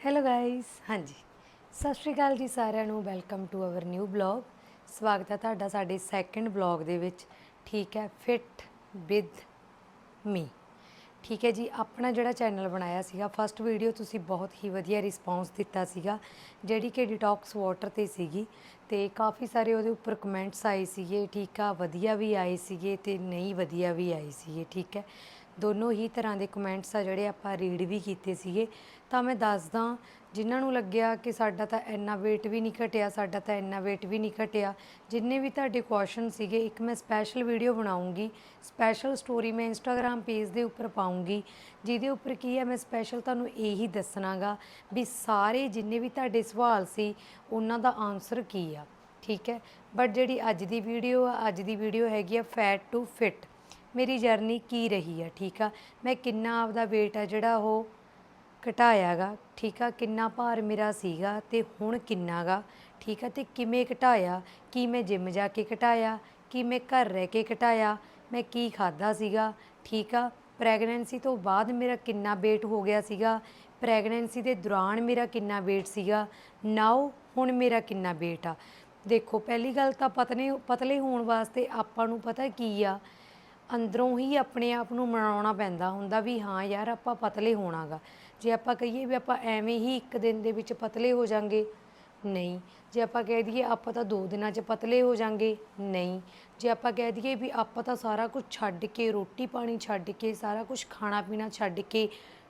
Hello guys ਹਾਂਜੀ। ਸਤਿ ਸ਼੍ਰੀ ਅਕਾਲ ਜੀ ਸਾਰਿਆਂ ਨੂੰ। Welcome to our new blog ਸਵਾਗਤ ਹੈ ਤੁਹਾਡਾ ਸਾਡੇ ਸੈਕੰਡ ਬਲੌਗ ਦੇ ਵਿੱਚ। ਠੀਕ ਹੈ ਫਿਟ ਵਿਦ ਮੀ ਠੀਕ ਹੈ ਜੀ, ਆਪਣਾ ਜਿਹੜਾ ਚੈਨਲ ਬਣਾਇਆ ਸੀਗਾ ਫਸਟ ਵੀਡੀਓ ਤੁਸੀਂ ਬਹੁਤ ਹੀ ਵਧੀਆ ਰਿਸਪੌਂਸ ਦਿੱਤਾ ਸੀਗਾ, ਜਿਹੜੀ ਕਿ ਡਿਟੌਕਸ ਵਾਟਰ ਤੇ ਸੀਗੀ। ਤੇ ਕਾਫੀ ਸਾਰੇ ਉਹਦੇ ਉੱਪਰ ਕਮੈਂਟਸ ਆਏ ਸੀਗੇ, ਠੀਕ ਆ, ਵਧੀਆ ਵੀ ਆਏ ਸੀਗੇ ਤੇ ਨਹੀਂ ਵਧੀਆ ਵੀ ਆਏ ਸੀਗੇ, ਠੀਕ ਹੈ। ਦੋਨੋਂ ਹੀ ਤਰ੍ਹਾਂ ਦੇ ਕਮੈਂਟਸ ਆ ਜਿਹੜੇ ਆਪਾਂ ਰੀਡ ਵੀ ਕੀਤੇ ਸੀਗੇ। ਤਾਂ ਮੈਂ ਦੱਸਦਾ, ਜਿਨ੍ਹਾਂ ਨੂੰ ਲੱਗਿਆ ਕਿ ਸਾਡਾ ਤਾਂ ਇੰਨਾ weight ਵੀ ਨਹੀਂ ਘਟਿਆ, ਸਾਡਾ ਤਾਂ ਇੰਨਾ weight ਵੀ ਨਹੀਂ ਘਟਿਆ, ਜਿੰਨੇ ਵੀ ਤੁਹਾਡੇ ਕੁਐਸਚਨ ਸੀਗੇ, ਇੱਕ ਮੈਂ ਸਪੈਸ਼ਲ ਵੀਡੀਓ ਬਣਾਉਂਗੀ। ਸਪੈਸ਼ਲ ਸਟੋਰੀ ਮੈਂ ਇੰਸਟਾਗ੍ਰam ਪੇਜ ਦੇ ਉੱਪਰ ਪਾਉਂਗੀ, ਜਿਹਦੇ ਉੱਪਰ ਕੀ ਹੈ, ਮੈਂ ਸਪੈਸ਼ਲ ਤੁਹਾਨੂੰ ਇਹੀ ਦੱਸਣਾਗਾ ਵੀ ਸਾਰੇ ਜਿੰਨੇ ਵੀ ਤੁਹਾਡੇ ਸਵਾਲ ਸੀ, ਉਹਨਾਂ ਦਾ ਆਨਸਰ ਕੀ ਆ। ਠੀਕ ਹੈ? ਬਟ ਜਿਹੜੀ ਅੱਜ ਦੀ ਵੀਡੀਓ ਆ, ਅੱਜ ਦੀ ਵੀਡੀਓ ਹੈਗੀ ਆ ਫੈਟ ਟੂ ਫਿਟ ਮੇਰੀ ਜਰਨੀ ਕੀ ਰਹੀ ਆ, ਠੀਕ ਆ? ਮੈਂ ਕਿੰਨਾ ਆਪਦਾ weight ਆ ਜਿਹੜਾ ਉਹ ਘਟਾਇਆਗਾ, ਠੀਕ ਆ? ਕਿੰਨਾ ਭਾਰ ਮੇਰਾ ਸੀਗਾ ਤੇ ਹੁਣ ਕਿੰਨਾ ਗਾ ਠੀਕ ਆ? ਤੇ ਕਿਵੇਂ ਘਟਾਇਆ? ਕੀ ਮੈਂ ਜਿਮ ਜਾ ਕੇ ਘਟਾਇਆ? ਕੀ ਮੈਂ ਘਰ ਰਹਿ ਕੇ ਘਟਾਇਆ? ਮੈਂ ਕੀ ਖਾਦਾ ਸੀਗਾ? ਠੀਕ ਆ? ਪ੍ਰੈਗਨੈਂਸੀ ਤੋਂ ਬਾਅਦ ਮੇਰਾ ਕਿੰਨਾ weight ਹੋ ਗਿਆ ਸੀਗਾ? ਪ੍ਰੈਗਨੈਂਸੀ ਦੇ ਦੌਰਾਨ ਮੇਰਾ ਕਿੰਨਾ weight ਸੀਗਾ? ਨਾਓ ਹੁਣ ਮੇਰਾ ਕਿੰਨਾ weight ਆ? ਦੇਖੋ, ਪਹਿਲੀ ਗੱਲ ਤਾਂ ਪਤਲੇ ਪਤਲੇ ਹੋਣ ਵਾਸਤੇ ਆਪਾਂ ਨੂੰ ਪਤਾ ਕੀ ਆ? ਅੰਦਰੋਂ ਹੀ ਆਪਣੇ ਆਪ ਨੂੰ ਮਨਾਉਣਾ ਪੈਂਦਾ ਹੁੰਦਾ ਵੀ ਹਾਂ ਯਾਰ ਆਪਾਂ ਪਤਲੇ ਹੋਣਾਗਾ। ਜੇ ਆਪਾਂ ਕਹੀਏ ਵੀ ਆਪਾਂ ਐਵੇਂ ਹੀ ਇੱਕ ਦਿਨ ਦੇ ਵਿੱਚ ਪਤਲੇ ਹੋ ਜਾਾਂਗੇ, ਨਹੀਂ। ਜੇ ਆਪਾਂ ਕਹਿ ਦਈਏ ਆਪਾਂ ਤਾਂ ਦੋ ਦਿਨਾਂ 'ਚ ਪਤਲੇ ਹੋ ਜਾਾਂਗੇ, ਨਹੀਂ। ਜੇ ਆਪਾਂ ਕਹਿ ਦਈਏ ਵੀ ਆਪਾਂ ਤਾਂ ਸਾਰਾ ਕੁਝ ਛੱਡ ਕੇ, ਰੋਟੀ ਪਾਣੀ ਛੱਡ ਕੇ, ਸਾਰਾ ਕੁਝ ਖਾਣਾ ਪੀਣਾ ਛੱਡ ਕੇ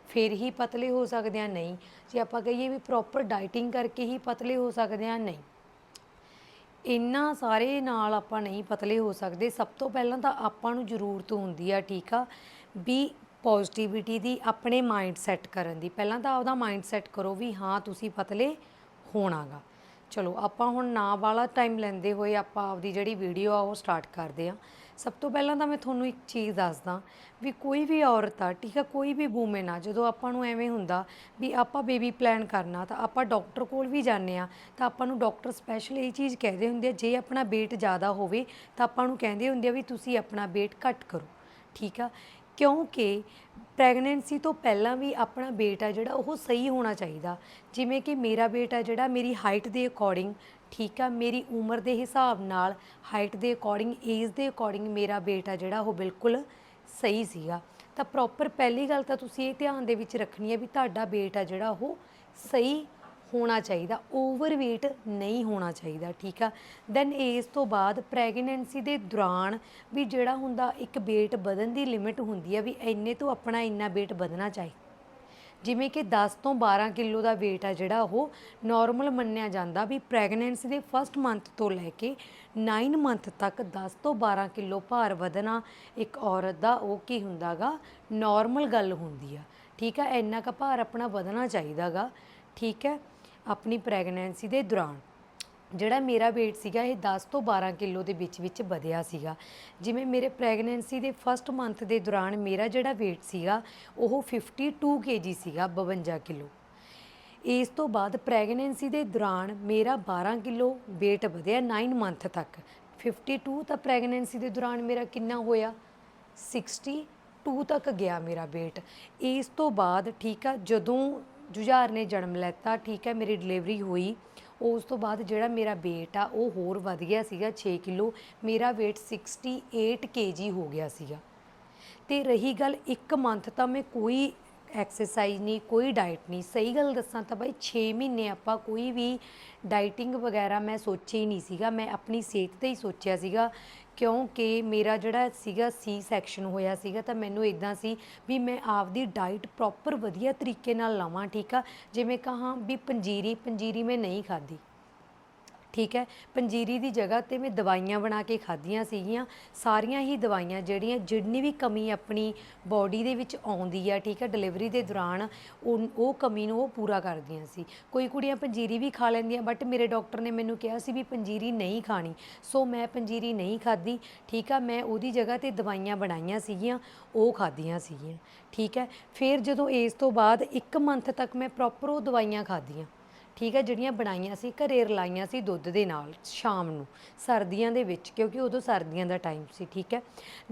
ਫਿਰ ਹੀ ਪਤਲੇ ਹੋ ਸਕਦੇ ਆ ਨਹੀਂ। ਜੇ ਆਪਾਂ ਕਹੀਏ ਵੀ ਪ੍ਰੋਪਰ ਡਾਈਟਿੰਗ ਕਰਕੇ ਹੀ ਪਤਲੇ ਹੋ ਸਕਦੇ ਆ ਨਹੀਂ। ਇੰਨਾ ਸਾਰੇ ਨਾਲ ਆਪਾਂ ਨਹੀਂ ਪਤਲੇ ਹੋ ਸਕਦੇ। ਸਭ ਤੋਂ ਪਹਿਲਾਂ ਤਾਂ ਆਪਾਂ ਨੂੰ ਜ਼ਰੂਰਤ ਹੁੰਦੀ ਆ, ਠੀਕ ਆ, ਵੀ ਪੋਜ਼ਿਟਿਵਿਟੀ ਦੀ ਆਪਣੇ ਮਾਈਂਡ ਸੈੱਟ ਕਰਨ ਦੀ। ਪਹਿਲਾਂ ਤਾਂ ਆਪਦਾ ਮਾਈਂਡ ਸੈੱਟ ਕਰੋ ਵੀ ਹਾਂ, ਤੁਸੀਂ ਪਤਲੇ ਹੋਣਾਗਾ। ਚਲੋ, ਆਪਾਂ ਹੁਣ ਨਾ ਵਾਲਾ ਟਾਈਮ ਲੈਂਦੇ ਹੋਏ ਆਪਾਂ ਆਪਦੀ ਜਿਹੜੀ ਵੀਡੀਓ ਆ ਉਹ ਸਟਾਰਟ ਕਰਦੇ ਆ। ਸਭ ਤੋਂ ਪਹਿਲਾਂ ਤਾਂ ਮੈਂ ਤੁਹਾਨੂੰ ਇੱਕ ਚੀਜ਼ ਦੱਸਦਾ ਵੀ ਕੋਈ ਵੀ ਔਰਤ ਆ, ਠੀਕ ਆ, ਕੋਈ ਵੀ ਵੂਮਨ ਆ, ਜਦੋਂ ਆਪਾਂ ਨੂੰ ਐਵੇਂ ਹੁੰਦਾ ਵੀ ਆਪਾਂ ਬੇਬੀ ਪਲਾਨ ਕਰਨਾ, ਤਾਂ ਆਪਾਂ ਡਾਕਟਰ ਕੋਲ ਵੀ ਜਾਂਦੇ ਆ ਤਾਂ ਆਪਾਂ ਨੂੰ ਡਾਕਟਰ ਸਪੈਸ਼ਲ ਇਹ ਚੀਜ਼ ਕਹਿੰਦੇ ਹੁੰਦੇ ਆ, ਜੇ ਆਪਣਾ weight ਜ਼ਿਆਦਾ ਹੋਵੇ, ਤਾਂ ਆਪਾਂ ਨੂੰ ਕਹਿੰਦੇ ਹੁੰਦੇ ਆ ਵੀ ਤੁਸੀਂ ਆਪਣਾ weight ਘੱਟ ਕਰੋ, ਠੀਕ ਆ? ਕਿਉਂਕਿ ਪ੍ਰੈਗਨੈਂਸੀ ਤੋਂ ਪਹਿਲਾਂ ਵੀ ਆਪਣਾ weight ਆ ਜਿਹੜਾ ਉਹ ਸਹੀ ਹੋਣਾ ਚਾਹੀਦਾ, ਜਿਵੇਂ ਕਿ ਮੇਰਾ weight ਆ ਜਿਹੜਾ, ਮੇਰੀ ਹਾਈਟ ਦੇ ਅਕੋਰਡਿੰਗ ਠੀਕ ਆ, ਮੇਰੀ ਉਮਰ ਦੇ ਹਿਸਾਬ ਨਾਲ ਹਾਈਟ ਦੇ ਅਕੋਰਡਿੰਗ ਏਜ ਦੇ ਅਕੋਰਡਿੰਗ ਮੇਰਾ weight ਆ ਜਿਹੜਾ, ਉਹ ਬਿਲਕੁਲ ਸਹੀ ਸੀਗਾ। ਤਾਂ ਪ੍ਰੋਪਰ ਪਹਿਲੀ ਗੱਲ ਤਾਂ ਤੁਸੀਂ ਇਹ ਧਿਆਨ ਦੇ ਵਿੱਚ ਰੱਖਣੀ ਹੈ ਵੀ ਤੁਹਾਡਾ weight ਆ ਜਿਹੜਾ, ਉਹ ਸਹੀ ਹੋਣਾ ਚਾਹੀਦਾ ਓਵਰਵੇਟ ਨਹੀਂ ਹੋਣਾ ਚਾਹੀਦਾ, ਠੀਕ ਆ। ਦੈਨ ਏਜ ਤੋਂ ਬਾਅਦ ਪ੍ਰੈਗਨੈਂਸੀ ਦੇ ਦੌਰਾਨ ਵੀ ਜਿਹੜਾ ਹੁੰਦਾ, ਇੱਕ weight ਵਧਣ ਦੀ ਲਿਮਿਟ ਹੁੰਦੀ ਆ ਵੀ ਇੰਨੇ ਤੋਂ ਆਪਣਾ ਇੰਨਾ weight ਵਧਣਾ ਚਾਹੀਦਾ ਜਿਵੇਂ ਕਿ 10 ਤੋਂ 12 ਕਿਲੋ ਦਾ weight ਆ ਜਿਹੜਾ ਉਹ ਨਾਰਮਲ ਮੰਨਿਆ ਜਾਂਦਾ ਵੀ ਪ੍ਰੈਗਨੈਂਸੀ ਦੇ ਫਸਟ ਮੰਥ ਤੋਂ ਲੈ ਕੇ 9 ਮੰਥ ਤੱਕ 10 ਤੋਂ 12 ਕਿਲੋ ਭਾਰ ਵਧਣਾ ਇੱਕ ਔਰਤ ਦਾ ਉਹ ਕੀ ਹੁੰਦਾਗਾ? ਨਾਰਮਲ ਗੱਲ ਹੁੰਦੀ ਆ। ਠੀਕ ਆ? ਇੰਨਾ ਕੁ ਭਾਰ ਆਪਣਾ ਵਧਣਾ ਚਾਹੀਦਾਗਾ। ਠੀਕ ਹੈ? ਆਪਣੀ ਪ੍ਰੈਗਨੈਂਸੀ ਦੇ ਦੌਰਾਨ। ਜਿਹੜਾ ਮੇਰਾ weight ਸੀਗਾ ਇਹ 10 ਤੋਂ 12 ਕਿਲੋ ਦੇ ਵਿੱਚ ਵਿੱਚ ਵਧਿਆ ਸੀਗਾ। ਜਿਵੇਂ ਮੇਰੇ ਪ੍ਰੈਗਨੈਂਸੀ ਦੇ ਫਸਟ ਮੰਥ ਦੇ ਦੌਰਾਨ ਮੇਰਾ ਜਿਹੜਾ weight ਸੀਗਾ, ਉਹ 52 kg ਸੀਗਾ 52 ਕਿਲੋ। ਇਸ ਤੋਂ ਬਾਅਦ ਪ੍ਰੈਗਨੈਂਸੀ ਦੇ ਦੌਰਾਨ ਮੇਰਾ 12 ਕਿਲੋ weight ਵਧਿਆ 9 ਮੰਥ ਤੱਕ। 52 ਤਾਂ ਪ੍ਰੈਗਨੈਂਸੀ ਦੇ ਦੌਰਾਨ ਮੇਰਾ ਕਿੰਨਾ ਹੋਇਆ? 62 ਤੱਕ ਗਿਆ ਮੇਰਾ weight ਇਸ ਤੋਂ ਬਾਅਦ ਠੀਕ ਆ, ਜਦੋਂ ਜੁਝਾਰ ਨੇ ਜਨਮ ਲੈਤਾ, ਠੀਕ ਹੈ, ਮੇਰੀ ਡਿਲੀਵਰੀ ਹੋਈ। ਉਸ ਤੋਂ ਬਾਅਦ ਜਿਹੜਾ ਮੇਰਾ weight ਆ, ਉਹ ਹੋਰ ਵਧ ਗਿਆ ਸੀਗਾ 6 ਕਿਲੋ। ਮੇਰਾ weight 68 kg ਹੋ ਗਿਆ ਸੀਗਾ। ਤੇ ਰਹੀ ਗੱਲ ਇੱਕ ਮੰਥ ਤਾਂ ਮੈਂ ਕੋਈ ਐਕਸਰਸਾਈਜ਼ ਨਹੀਂ, ਕੋਈ ਡਾਈਟ ਨਹੀਂ। ਸਹੀ ਗੱਲ ਦੱਸਾਂ ਤਾਂ ਬਾਈ 6 ਮਹੀਨੇ ਆਪਾਂ ਕੋਈ ਵੀ ਡਾਈਟਿੰਗ ਵਗੈਰਾ ਮੈਂ ਸੋਚਿਆ ਹੀ ਨਹੀਂ ਸੀਗਾ। ਮੈਂ ਆਪਣੀ ਸਿਹਤ ਤੇ ਹੀ ਸੋਚਿਆ ਸੀਗਾ ਕਿਉਂਕਿ ਮੇਰਾ ਜਿਹੜਾ ਸੀਗਾ ਸੀ ਸੈਕਸ਼ਨ ਹੋਇਆ ਸੀਗਾ ਤਾਂ ਮੈਨੂੰ ਇਦਾਂ ਸੀ ਵੀ ਮੈਂ ਆਪਦੀ ਡਾਈਟ ਪ੍ਰੋਪਰ ਵਧੀਆ ਤਰੀਕੇ ਨਾਲ ਲਵਾਂ, ਠੀਕ ਆ? ਜਿਵੇਂ ਕਹਾਂ ਵੀ ਪੰਜੀਰੀ ਪੰਜੀਰੀ ਮੈਂ ਨਹੀਂ ਖਾਦੀ ਠੀਕ ਹੈ, ਪੰਜੀਰੀ ਦੀ ਜਗ੍ਹਾ ਤੇ ਮੈਂ ਦਵਾਈਆਂ ਬਣਾ ਕੇ ਖਾਧੀਆਂ ਸੀਗੀਆਂ। ਸਾਰੀਆਂ ਹੀ ਦਵਾਈਆਂ ਜਿਹੜੀਆਂ ਜਿੰਨੀ ਵੀ ਕਮੀ ਆਪਣੀ ਬਾਡੀ ਦੇ ਵਿੱਚ ਆਉਂਦੀ ਆ, ਠੀਕ ਹੈ ਡਿਲੀਵਰੀ ਦੇ ਦੌਰਾਨ ਉਹ ਉਹ ਕਮੀ ਨੂੰ ਉਹ ਪੂਰਾ ਕਰਦੀਆਂ ਸੀ। ਕੋਈ ਕੁੜੀਆਂ ਪੰਜੀਰੀ ਵੀ ਖਾ ਲੈਂਦੀਆਂ ਬਟ ਮੇਰੇ ਡਾਕਟਰ ਨੇ ਮੈਨੂੰ ਕਿਹਾ ਸੀ ਵੀ ਪੰਜੀਰੀ ਨਹੀਂ ਖਾਣੀ। ਸੋ ਮੈਂ ਪੰਜੀਰੀ ਨਹੀਂ ਖਾਧੀ, ਠੀਕ ਆ, ਮੈਂ ਉਹਦੀ ਜਗ੍ਹਾ ਤੇ ਦਵਾਈਆਂ ਬਣਾਈਆਂ ਸੀਗੀਆਂ, ਉਹ ਖਾਧੀਆਂ ਸੀਗੀਆਂ, ਠੀਕ ਹੈ। ਫਿਰ ਜਦੋਂ ਇਸ ਤੋਂ ਬਾਅਦ 1 ਮੰਥ ਤੱਕ ਮੈਂ ਪ੍ਰੋਪਰ ਉਹ ਦਵਾਈਆਂ ਖਾਧੀਆਂ। ਠੀਕ ਹੈ, ਜਿਹੜੀਆਂ ਬਣਾਈਆਂ ਸੀ, ਘਰੇ ਰਲਾਈਆਂ ਸੀ ਦੁੱਧ ਦੇ ਨਾਲ ਸ਼ਾਮ ਨੂੰ, ਸਰਦੀਆਂ ਦੇ ਵਿੱਚ, ਕਿਉਂਕਿ ਉਦੋਂ ਸਰਦੀਆਂ ਦਾ ਟਾਈਮ ਸੀ, ਠੀਕ ਹੈ।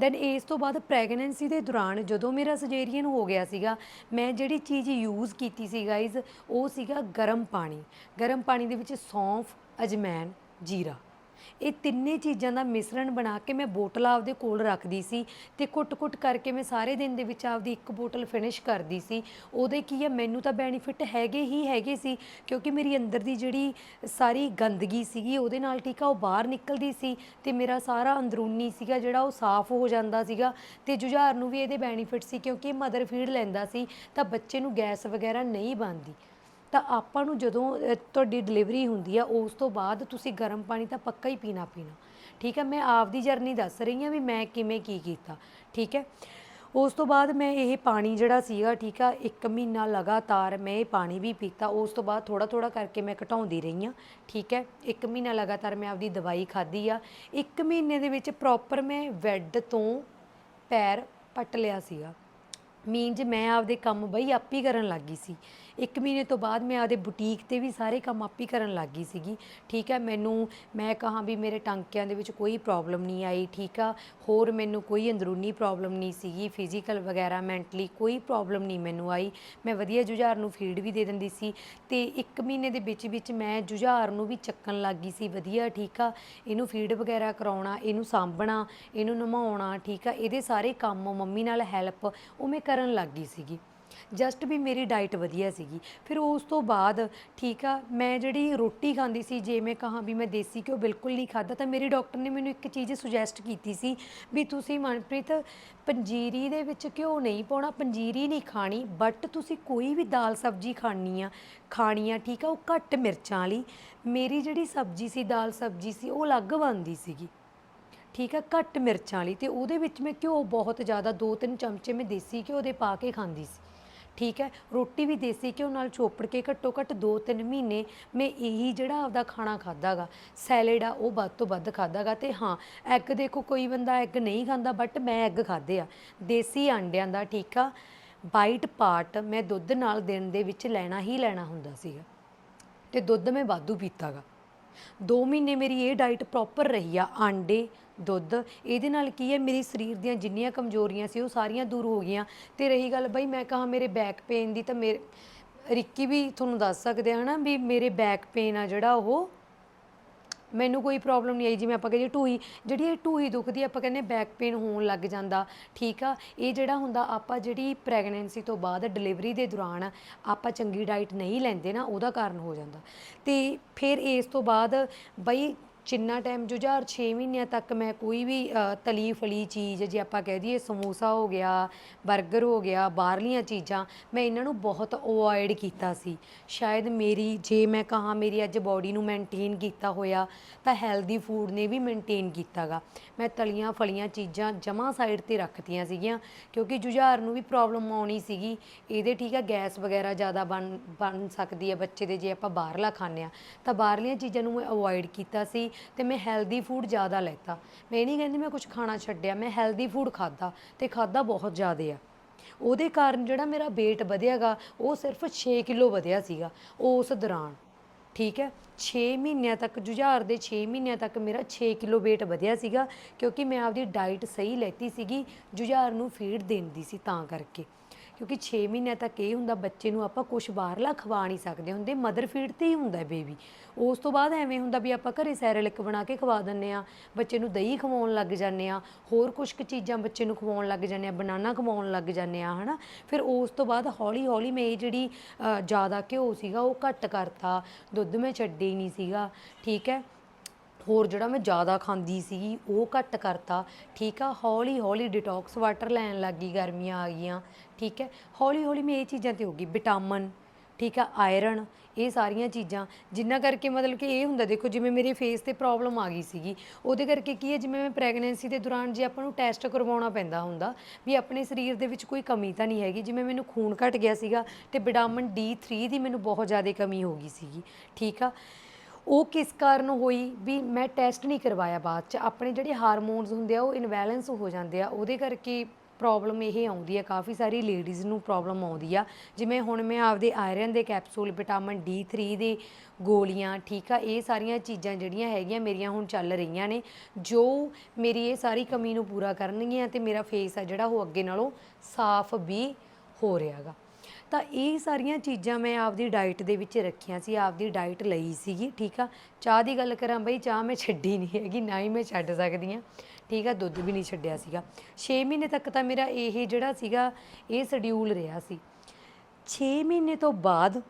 ਦੈਨ ਇਸ ਤੋਂ ਬਾਅਦ ਪ੍ਰੈਗਨੈਂਸੀ ਦੇ ਦੌਰਾਨ ਜਦੋਂ ਮੇਰਾ ਸਜੇਰੀਅਨ ਹੋ ਗਿਆ ਸੀਗਾ, ਮੈਂ ਜਿਹੜੀ ਚੀਜ਼ ਯੂਜ਼ ਕੀਤੀ ਸੀ ਗਾਇਜ਼ ਉਹ ਸੀਗਾ ਗਰਮ ਪਾਣੀ। ਗਰਮ ਪਾਣੀ ਦੇ ਵਿੱਚ ਸੌਂਫ, ਅਜਮੈਨ, ਜੀਰਾ। ਇਹ ਤਿੰਨੇ ਚੀਜ਼ਾਂ ਦਾ ਮਿਸ਼ਰਣ ਬਣਾ ਕੇ ਮੈਂ ਬੋਤਲ ਆਪਦੇ ਕੋਲ ਰੱਖਦੀ ਸੀ ਤੇ ਕੁੱਟ-ਕੁੱਟ ਕਰਕੇ ਮੈਂ ਸਾਰੇ ਦਿਨ ਦੇ ਵਿੱਚ ਆਪਦੀ ਇੱਕ ਬੋਤਲ ਫਿਨਿਸ਼ ਕਰਦੀ ਸੀ। ਉਹਦੇ ਕੀ ਹੈ ਮੈਨੂੰ ਤਾਂ ਬੈਨੀਫਿਟ ਹੈਗੇ ਹੀ ਹੈਗੇ ਸੀ, ਕਿਉਂਕਿ ਮੇਰੀ ਅੰਦਰ ਦੀ ਜਿਹੜੀ ਸਾਰੀ ਗੰਦਗੀ ਸੀਗੀ, ਉਹਦੇ ਨਾਲ ਠੀਕ ਆ, ਉਹ ਬਾਹਰ ਨਿਕਲਦੀ ਸੀ ਤੇ ਮੇਰਾ ਸਾਰਾ ਅੰਦਰੂਨੀ ਸੀਗਾ, ਜਿਹੜਾ ਉਹ ਸਾਫ਼ ਹੋ ਜਾਂਦਾ ਸੀਗਾ ਤੇ ਜੁਝਾਰ ਨੂੰ ਵੀ ਇਹਦੇ ਬੈਨੀਫਿਟ ਸੀ, ਕਿਉਂਕਿ ਇਹ ਮਦਰ ਫੀਡ ਲੈਂਦਾ ਸੀ, ਤਾਂ ਬੱਚੇ ਨੂੰ ਗੈਸ ਵਗੈਰਾ ਨਹੀਂ ਬਣਦੀ। ਤਾਂ ਆਪਾਂ ਨੂੰ ਜਦੋਂ ਅ, ਤੁਹਾਡੀ ਡਿਲੀਵਰੀ ਹੁੰਦੀ ਆ ਉਸ ਤੋਂ ਬਾਅਦ ਤੁਸੀਂ ਗਰਮ ਪਾਣੀ ਤਾਂ ਪੱਕਾ ਹੀ ਪੀਣਾ ਪੀਣਾ। ਠੀਕ ਹੈ ਮੈਂ ਆਪਦੀ ਜਰਨੀ ਦੱਸ ਰਹੀ ਹਾਂ ਵੀ ਮੈਂ ਕਿਵੇਂ ਕੀ ਕੀਤਾ। ਠੀਕ ਹੈ ਉਸ ਤੋਂ ਬਾਅਦ ਮੈਂ ਇਹ ਪਾਣੀ ਜਿਹੜਾ ਸੀਗਾ ਠੀਕ ਆ ਇੱਕ ਮਹੀਨਾ ਲਗਾਤਾਰ ਮੈਂ ਇਹ ਪਾਣੀ ਵੀ ਪੀਤਾ। ਉਸ ਤੋਂ ਬਾਅਦ ਥੋੜਾ ਥੋੜਾ ਕਰਕੇ ਮੈਂ ਘਟਾਉਂਦੀ ਰਹੀ ਹਾਂ ਠੀਕ ਹੈ ਇੱਕ ਮਹੀਨਾ ਲਗਾਤਾਰ ਮੈਂ ਆਪਦੀ ਦਵਾਈ ਖਾਧੀ ਆ। ਇੱਕ ਮਹੀਨੇ ਦੇ ਵਿੱਚ ਪ੍ਰੋਪਰ ਮੈਂ ਬੈੱਡ ਤੋਂ ਪੈਰ ਪੱਟ ਲਿਆ ਸੀਗਾ। ਮੀਨਜ ਮੈਂ ਆਪਦੇ ਕੰਮ ਬਈ ਆਪ ਹੀ ਕਰਨ ਲੱਗੀ ਸੀ। ਇੱਕ ਮਹੀਨੇ ਤੋਂ ਬਾਅਦ ਮੈਂ ਆਪਦੇ ਬੁਟੀਕ ਤੇ ਵੀ ਸਾਰੇ ਕੰਮ ਆਪ ਹੀ ਕਰਨ ਗਈ ਸੀਗੀ। ਠੀਕ ਹੈ ਮੈਨੂੰ, ਮੈਂ ਕਹਾਂ ਵੀ ਮੇਰੇ ਟਾਂਕਿਆਂ ਦੇ ਵਿੱਚ ਕੋਈ ਪ੍ਰੋਬਲਮ ਨਹੀਂ ਆਈ, ਠੀਕ ਆ। ਹੋਰ ਮੈਨੂੰ ਕੋਈ ਅੰਦਰੂਨੀ ਪ੍ਰੋਬਲਮ ਨਹੀਂ ਸੀਗੀ ਫਿਜ਼ੀਕਲ ਵਗੈਰਾ ਮੈਂਟਲੀ ਕੋਈ ਪ੍ਰੋਬਲਮ ਨਹੀਂ ਮੈਨੂੰ ਆਈ। ਮੈਂ ਵਧੀਆ ਜੁਝਾਰ ਨੂੰ ਫੀਡ ਵੀ ਦੇ ਦਿੰਦੀ ਸੀ ਤੇ ਇੱਕ ਮਹੀਨੇ ਦੇ ਵਿੱਚ ਵਿੱਚ ਮੈਂ ਜੁਝਾਰ ਨੂੰ ਵੀ ਚੱਕਣ ਲੱਗ ਗਈ ਸੀ ਵਧੀਆ, ਠੀਕ ਆ। ਇਹਨੂੰ ਫੀਡ ਵਗੈਰਾ ਕਰਾਉਣਾ, ਇਹਨੂੰ ਸਾਂਭਣਾ, ਇਹਨੂੰ ਨਮਾਉਣਾ, ਠੀਕ ਆ। ਇਹਦੇ ਸਾਰੇ ਕੰਮ ਮੰਮੀ ਨਾਲ ਹੈਲਪ ਉਹ ਮੈਂ ਕਰਨ ਲੱਗ ਗਈ ਸੀਗੀ। ਜਸਟ ਵੀ ਮੇਰੀ ਡਾਈਟ ਵਧੀਆ ਸੀਗੀ। ਫਿਰ ਉਸ ਤੋਂ ਬਾਅਦ ਠੀਕ ਆ, ਮੈਂ ਜਿਹੜੀ ਰੋਟੀ ਖਾਂਦੀ ਸੀ, ਜੇ ਮੈਂ ਕਹਾਂ ਵੀ ਮੈਂ ਦੇਸੀ ਘਿਓ ਬਿਲਕੁਲ ਨਹੀਂ ਖਾਦਾ ਤਾਂ ਮੇਰੇ ਡਾਕਟਰ ਨੇ ਮੈਨੂੰ ਇੱਕ ਚੀਜ਼ ਸੁਜੈਸਟ ਕੀਤੀ ਸੀ ਵੀ ਤੁਸੀਂ ਮਨਪ੍ਰੀਤ ਪੰਜੀਰੀ ਦੇ ਵਿੱਚ ਘਿਓ ਨਹੀਂ ਪਾਉਣਾ, ਪੰਜੀਰੀ ਨਹੀਂ ਖਾਣੀ ਬਟ ਤੁਸੀਂ ਕੋਈ ਵੀ ਦਾਲ ਸਬਜ਼ੀ ਖਾਣੀ ਆ ਖਾਣੀ ਆ, ਠੀਕ ਆ, ਉਹ ਘੱਟ ਮਿਰਚਾਂ ਵਾਲੀ, ਮੇਰੀ ਜਿਹੜੀ ਸਬਜ਼ੀ ਸੀ, ਦਾਲ ਸਬਜ਼ੀ ਸੀ, ਉਹ ਅਲੱਗ ਬਣਦੀ ਸੀਗੀ। ਠੀਕ ਆ, ਘੱਟ ਮਿਰਚਾਂ ਵਾਲੀ, ਤੇ ਉਹਦੇ ਵਿੱਚ ਮੈਂ ਘਿਓ ਬਹੁਤ ਜ਼ਿਆਦਾ, ਦੋ ਤਿੰਨ ਚਮਚੇ ਮੈਂ ਦੇਸੀ ਘਿਓ ਦੇ ਪਾ ਕੇ ਖਾਂਦੀ ਸੀ। ਠੀਕ ਹੈ, ਰੋਟੀ ਵੀ ਦੇਸੀ ਘਿਓ ਨਾਲ ਚੋਪੜ ਕੇ ਘੱਟੋ ਘੱਟ 2-3 ਮਹੀਨੇ ਮੈਂ ਇਹੀ ਜਿਹੜਾ ਆਪਦਾ ਖਾਣਾ ਖਾਦਾਗਾ ਸੈਲਡ ਆ, ਉਹ ਵੱਧ ਤੋਂ ਵੱਧ ਖਾਦਾਗਾ ਤੇ ਹਾਂ ਐਗ ਦੇਖੋ ਕੋਈ ਬੰਦਾ ਐਗ ਨਹੀਂ ਖਾਂਦਾ ਬਟ ਮੈਂ ਐਗ ਖਾਦੇ ਆ। ਦੇਸੀ ਆਂਡਿਆਂ ਦਾ ਠੀਕ ਆ ਵਾਈਟ ਪਾਰਟ ਮੈਂ ਦੁੱਧ ਨਾਲ ਦਿਨ ਦੇ ਵਿੱਚ ਲੈਣਾ ਹੀ ਲੈਣਾ ਹੁੰਦਾ ਸੀਗਾ ਤੇ ਦੁੱਧ ਮੈਂ ਵਾਧੂ ਪੀਤਾਗਾ। 2 ਮਹੀਨੇ ਮੇਰੀ ਇਹ ਡਾਈਟ ਪ੍ਰੋਪਰ ਰਹੀ ਆ, ਆਂਡੇ ਦੁੱਧ, ਇਹਦੇ ਨਾਲ ਕੀ ਹੈ, ਮੇਰੀ ਸਰੀਰ ਦੀਆਂ ਜਿੰਨੀਆਂ ਕਮਜ਼ੋਰੀਆਂ ਸੀ, ਉਹ ਸਾਰੀਆਂ ਦੂਰ ਹੋ ਗਈਆਂ। ਤੇ ਰਹੀ ਗੱਲ ਬਈ, ਮੈਂ ਕਹਾ ਮੇਰੇ ਬੈਕ ਪੇਨ ਦੀ ਤਾਂ ਮੇਰੇ ਰਿੱਕੀ ਵੀ ਤੁਹਾਨੂੰ ਦੱਸ ਸਕਦੇ ਆ ਹਨਾ ਵੀ ਮੇਰੇ ਬੈਕ ਪੇਨ ਆ ਜਿਹੜਾ ਉਹ, ਮੈਨੂੰ ਕੋਈ ਪ੍ਰੋਬਲਮ ਨਹੀਂ ਆਈ, ਜਿਵੇਂ ਆਪਾਂ ਕਹੀਏ ਢੂਹੀ, ਜਿਹੜੀ ਇਹ ਢੂਹੀ ਦੁਖਦੀ ਆਪਾਂ ਕਹਿੰਦੇ ਬੈਕ ਪੇਨ ਹੋਣ ਲੱਗ ਜਾਂਦਾ, ਠੀਕ ਆ? ਇਹ ਜਿਹੜਾ ਹੁੰਦਾ, ਆਪਾਂ ਜਿਹੜੀ ਪ੍ਰੈਗਨੈਂਸੀ ਤੋਂ ਬਾਅਦ ਡਿਲੀਵਰੀ ਦੇ ਦੌਰਾਨ ਆਪਾਂ ਚੰਗੀ ਡਾਈਟ ਨਹੀਂ ਲੈਂਦੇ ਨਾ, ਉਹਦਾ ਕਾਰਨ ਹੋ ਜਾਂਦਾ। ਤੇ ਫਿਰ ਇਸ ਤੋਂ ਬਾਅਦ ਬਈ ਜਿੰਨਾ ਟਾਈਮ ਜੁਝਾਰ 6 ਮਹੀਨਿਆਂ ਤੱਕ ਮੈਂ ਕੋਈ ਵੀ ਅ, ਤਲੀ ਫਲੀ ਚੀਜ਼ ਜੇ ਆਪਾਂ ਕਹਿ ਦਈਏ ਸਮੋਸਾ ਹੋ ਗਿਆ 버ਗਰ ਹੋ ਗਿਆ ਬਾਹਰਲੀਆਂ ਚੀਜ਼ਾਂ ਮੈਂ ਇਹਨਾਂ ਨੂੰ ਬਹੁਤ ਅਵੋਇਡ ਕੀਤਾ ਸੀ। ਸ਼ਾਇਦ ਮੇਰੀ ਜੇ ਮੈਂ ਕਹਾਂ ਮੇਰੀ ਅੱਜ ਬਾਡੀ ਨੂੰ ਮੇਨਟੇਨ ਕੀਤਾ ਹੋਇਆ ਤਾਂ ਹੈਲਦੀ ਫੂਡ ਨੇ ਵੀ ਮੇਨਟੇਨ ਕੀਤਾਗਾ। ਮੈਂ ਤਲੀਆਂ ਫਲੀਆਂ ਚੀਜ਼ਾਂ ਜਮਾਂ ਸਾਈਡ ਤੇ ਰੱਖਤੀਆਂ ਸੀਗੀਆਂ ਕਿਉਂਕਿ ਜੁਝਾਰ ਨੂੰ ਵੀ ਪ੍ਰੋਬਲਮ ਆਉਣੀ ਸੀਗੀ। ਇਹਦੇ ਠੀਕ ਆ ਗੈਸ ਵਗੈਰਾ ਜ਼ਿਆਦਾ ਬਣ ਬਣ ਸਕਦੀ ਹੈ ਬੱਚੇ ਦੇ ਜੇ ਆਪਾਂ ਬਾਹਰਲਾ ਖਾਂਦੇ ਆ। ਤਾਂ ਬਾਹਰਲੀਆਂ ਚੀਜ਼ਾਂ ਨੂੰ ਮੈਂ ਅਵੋਇਡ ਕੀਤਾ ਸੀ। ਤੇ ਮੈਂ ਹੈਲਦੀ ਫੂਡ ਜ਼ਿਆਦਾ ਲੈਤਾ। ਮੈਂ ਇਹ ਨਹੀਂ ਕਹਿੰਦੀ ਮੈਂ ਕੁਝ ਖਾਣਾ ਛੱਡਿਆ, ਮੈਂ ਹੈਲਦੀ ਫੂਡ ਖਾਦਾ ਤੇ ਖਾਦਾ ਬਹੁਤ ਜ਼ਿਆਦਾ ਆ। ਉਹਦੇ ਕਾਰਨ ਜਿਹੜਾ ਮੇਰਾ weight ਵਧਿਆਗਾ, ਉਹ ਸਿਰਫ 6 ਕਿਲੋ ਵਧਿਆ ਸੀਗਾ ਉਸ ਦੌਰਾਨ। ਠੀਕ ਹੈ? 6 ਮਹੀਨਿਆਂ ਤੱਕ, ਜੁਝਾਰ ਦੇ 6 ਮਹੀਨਿਆਂ ਤੱਕ ਮੇਰਾ 6 ਕਿਲੋ weight ਵਧਿਆ ਸੀਗਾ ਕਿਉਂਕਿ ਮੈਂ ਆਪਦੀ ਡਾਈਟ ਸਹੀ ਲੈਤੀ ਸੀਗੀ, ਜੁਝਾਰ ਨੂੰ ਫੀਡ ਦੇਂਦੀ ਸੀ ਤਾਂ ਕਰਕੇ। ਕਿਉਂਕਿ 6 ਮਹੀਨੇ ਤੱਕ ਇਹ ਹੁੰਦਾ ਬੱਚੇ ਨੂੰ ਆਪਾਂ ਕੁਝ ਬਾਹਰਲਾ ਖਵਾ ਨਹੀਂ ਸਕਦੇ ਹੁੰਦੇ ਮਦਰ ਫੀਡ ਤੇ ਹੀ ਹੁੰਦਾ ਬੇਬੀ ਉਸ ਤੋਂ ਬਾਅਦ ਐਵੇਂ ਹੁੰਦਾ ਵੀ ਆਪਾਂ ਘਰੇ ਸੈਰਲਿਕ ਬਣਾ ਕੇ ਖਵਾ ਦਿੰਨੇ ਆ ਬੱਚੇ ਨੂੰ ਦਹੀਂ ਖਵਾਉਣ ਲੱਗ ਜਾਂਦੇ ਆ ਹੋਰ ਕੁਝ ਕੁ ਚੀਜ਼ਾਂ ਬੱਚੇ ਨੂੰ ਖਵਾਉਣ ਲੱਗ ਜਾਂਦੇ ਆ ਬਨਾਨਾ ਖਵਾਉਣ ਲੱਗ ਜਾਂਦੇ ਆ ਹਨਾ। ਫਿਰ ਉਸ ਤੋਂ ਬਾਅਦ ਹੌਲੀ ਹੌਲੀ ਮੈਂ ਇਹ ਜਿਹੜੀ ਜ਼ਿਆਦਾ ਘਿਓ ਸੀਗਾ ਉਹ ਘੱਟ ਕਰਤਾ, ਦੁੱਧ ਮੈਂ ਛੱਡੇ ਹੀ ਨਹੀਂ ਸੀਗਾ, ਠੀਕ ਹੈ। ਹੋਰ ਜਿਹੜਾ ਮੈਂ ਜ਼ਿਆਦਾ ਖਾਂਦੀ ਸੀਗੀ, ਉਹ ਘੱਟ ਕਰਤਾ। ਠੀਕ ਆ, ਹੌਲੀ ਹੌਲੀ ਡਿਟੌਕਸ ਵਾਟਰ ਲੈਣ ਲੱਗੀ ਗਰਮੀਆਂ ਆ ਗਈਆਂ। ਠੀਕ ਹੈ, ਹੌਲੀ ਹੌਲੀ ਮੈਂ ਇਹ ਚੀਜ਼ਾਂ ਤੇ ਹੋ ਗਈ। ਵਿਟਾਮਿਨ ਠੀਕ ਆ ਆਇਰਨ ਇਹ ਸਾਰੀਆਂ ਚੀਜ਼ਾਂ। ਜਿੰਨਾ ਕਰਕੇ ਮਤਲਬ ਕਿ ਇਹ ਹੁੰਦਾ, ਦੇਖੋ ਜਿਵੇਂ ਮੇਰੇ ਫੇਸ ਤੇ ਪ੍ਰੋਬਲਮ ਆ ਗਈ ਸੀਗੀ। ਉਹਦੇ ਕਰਕੇ ਕੀ ਹੈ, ਜਿਵੇਂ ਮੈਂ ਪ੍ਰੈਗਨੈਂਸੀ ਦੇ ਦੌਰਾਨ ਜੇ ਆਪਾਂ ਨੂੰ ਟੈਸਟ ਕਰਵਾਉਣਾ ਪੈਂਦਾ ਹੁੰਦਾ, ਵੀ ਆਪਣੇ ਸਰੀਰ ਦੇ ਵਿੱਚ ਕੋਈ ਕਮੀ ਤਾਂ ਨਹੀਂ ਹੈਗੀ। ਜਿਵੇਂ ਮੈਨੂੰ ਖੂਨ ਘਟ ਗਿਆ ਸੀਗਾ ਤੇ ਵਿਟਾਮਿਨ D3 ਦੀ ਮੈਨੂੰ ਬਹੁਤ ਜ਼ਿਆਦਾ ਕਮੀ ਹੋ ਗਈ ਸੀਗੀ। ਠੀਕ ਆ ਉਹ ਕਿਸ ਕਾਰਨ ਹੋਈ ਵੀ ਮੈਂ ਟੈਸਟ ਨਹੀਂ ਕਰਵਾਇਆ ਬਾਅਦ ਚ? ਆਪਣੇ ਜਿਹੜੇ ਹਾਰਮੋਨਸ ਹੁੰਦੇ ਆ, ਉਹ ਇਨਬੈਲੈਂਸ ਹੋ ਜਾਂਦੇ ਆ, ਉਹਦੇ ਕਰਕੇ ਪ੍ਰੋਬਲਮ ਇਹ ਆਉਂਦੀ ਹੈ ਕਾਫੀ ਸਾਰੀ ਲੇਡੀਜ਼ ਨੂੰ ਪ੍ਰੋਬਲਮ ਆਉਂਦੀ ਆ। ਜਿਵੇਂ ਹੁਣ ਮੈਂ ਆਪਦੇ ਆਇਰਨ ਦੇ ਕੈਪਸੂਲ ਵਿਟਾਮਿਨ D3 ਦੇ ਗੋਲੀਆਂ, ਠੀਕ ਆ, ਇਹ ਸਾਰੀਆਂ ਚੀਜ਼ਾਂ ਜਿਹੜੀਆਂ ਹੈਗੀਆਂ ਮੇਰੀਆਂ ਹੁਣ ਚੱਲ ਰਹੀਆਂ ਨੇ, ਜੋ ਮੇਰੀ ਇਹ ਸਾਰੀ ਕਮੀ ਨੂੰ ਪੂਰਾ ਕਰਨਗੀਆਂ ਤੇ ਮੇਰਾ ਫੇਸ ਆ ਜਿਹੜਾ ਉਹ ਅੱਗੇ ਨਾਲੋਂ ਸਾਫ਼ ਵੀ ਹੋ ਰਿਹਾਗਾ। ਤਾਂ ਇਹ ਸਾਰੀਆਂ ਚੀਜ਼ਾਂ ਮੈਂ ਆਪਦੀ ਡਾਈਟ ਦੇ ਵਿੱਚ ਰੱਖੀਆਂ ਸੀ, ਆਪਦੀ ਡਾਈਟ ਲਈ ਸੀਗੀ, ਠੀਕ ਆ? ਚਾਹ ਦੀ ਗੱਲ ਕਰਾਂ ਬਈ, ਚਾਹ ਮੈਂ ਛੱਡੀ ਨਹੀਂ ਹੈਗੀ, ਨਾ ਹੀ ਮੈਂ ਛੱਡ ਸਕਦੀ ਆ ਠੀਕ ਆ? ਦੁੱਧ ਵੀ ਨਹੀਂ ਛੱਡਿਆ ਸੀਗਾ। 6 ਮਹੀਨੇ ਤੱਕ ਤਾਂ ਮੇਰਾ ਇਹ ਜਿਹੜਾ ਸੀਗਾ, ਇਹ ਸ਼ਡਿਊਲ ਰਿਹਾ ਸੀ। 6 ਮਹੀਨੇ ਤੋਂ ਬਾਅਦ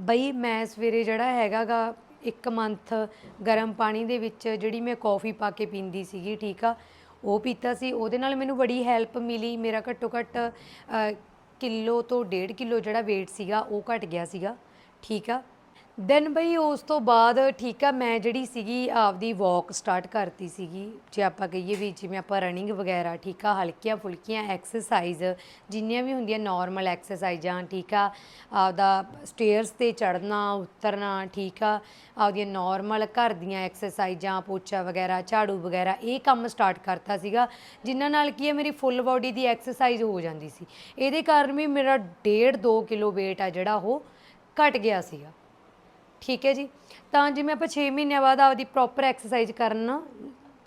ਬਈ ਮੈਂ ਸਵੇਰੇ ਜਿਹੜਾ ਹੈਗਾਗਾ, ਇੱਕ ਮੰਥ ਗਰਮ ਪਾਣੀ ਦੇ ਵਿੱਚ ਜਿਹੜੀ ਮੈਂ ਕੌਫੀ ਪਾ ਕੇ ਪੀਂਦੀ ਸੀਗੀ, ਠੀਕ ਆ? ਉਹ ਪੀਤਾ ਸੀ। ਉਹਦੇ ਨਾਲ ਮੈਨੂੰ ਬੜੀ ਹੈਲਪ ਮਿਲੀ। ਮੇਰਾ ਘੱਟੋ ਘੱਟ ਕਿਲੋ ਤੋਂ ਡੇਢ ਕਿਲੋ ਜਿਹੜਾ weight ਸੀਗਾ ਉਹ ਘਟ ਗਿਆ ਸੀਗਾ ਠੀਕ ਆ? ਦੈਨ ਬਈ ਉਸ ਤੋਂ ਬਾਅਦ ਠੀਕ ਆ, ਮੈਂ ਜਿਹੜੀ ਸੀਗੀ ਆਪਦੀ ਵਾਕ ਸਟਾਰਟ ਕਰਤੀ ਸੀਗੀ, ਜੇ ਆਪਾਂ ਕਹੀਏ ਵੀ ਜਿਵੇਂ ਆਪਾਂ ਰਨਿੰਗ ਵਗੈਰਾ, ਠੀਕ ਆ, ਹਲਕੀਆਂ ਫੁਲਕੀਆਂ ਐਕਸਰਸਾਈਜ਼ ਜਿੰਨੀਆਂ ਵੀ ਹੁੰਦੀਆਂ ਨਾਰਮਲ ਐਕਸਰਸਾਈਜ਼ਾਂ ਠੀਕ ਆ, ਆਪਦਾ ਸਟੇਅਰਸ ਤੇ ਚੜਨਾ ਉਤਰਨਾ, ਠੀਕ ਆ, ਆਪਦੀਆਂ ਨਾਰਮਲ ਘਰ ਦੀਆਂ ਐਕਸਰਸਾਈਜ਼ਾਂ ਪੋਚਾ ਵਗੈਰਾ, ਝਾੜੂ ਵਗੈਰਾ, ਇਹ ਕੰਮ ਸਟਾਰਟ ਕਰਤਾ ਸੀਗਾ ਜਿਨ੍ਹਾਂ ਨਾਲ ਕੀ ਹੈ ਮੇਰੀ ਫੁੱਲ ਬਾਡੀ ਦੀ ਐਕਸਰਸਾਈਜ਼ ਹੋ ਜਾਂਦੀ ਸੀ। ਇਹਦੇ ਕਾਰਨ ਵੀ ਮੇਰਾ 1.5 2 ਕਿਲੋ weight ਆ ਜਿਹੜਾ ਉਹ ਘਟ ਗਿਆ ਸੀਗਾ। ਠੀਕ ਹੈ ਜੀ? ਤਾਂ ਜਿਵੇਂ ਆਪਾਂ 6 ਮਹੀਨਿਆਂ ਬਾਅਦ ਆਪਦੀ ਪ੍ਰੋਪਰ ਐਕਸਰਸਾਈਜ਼ ਕਰਨ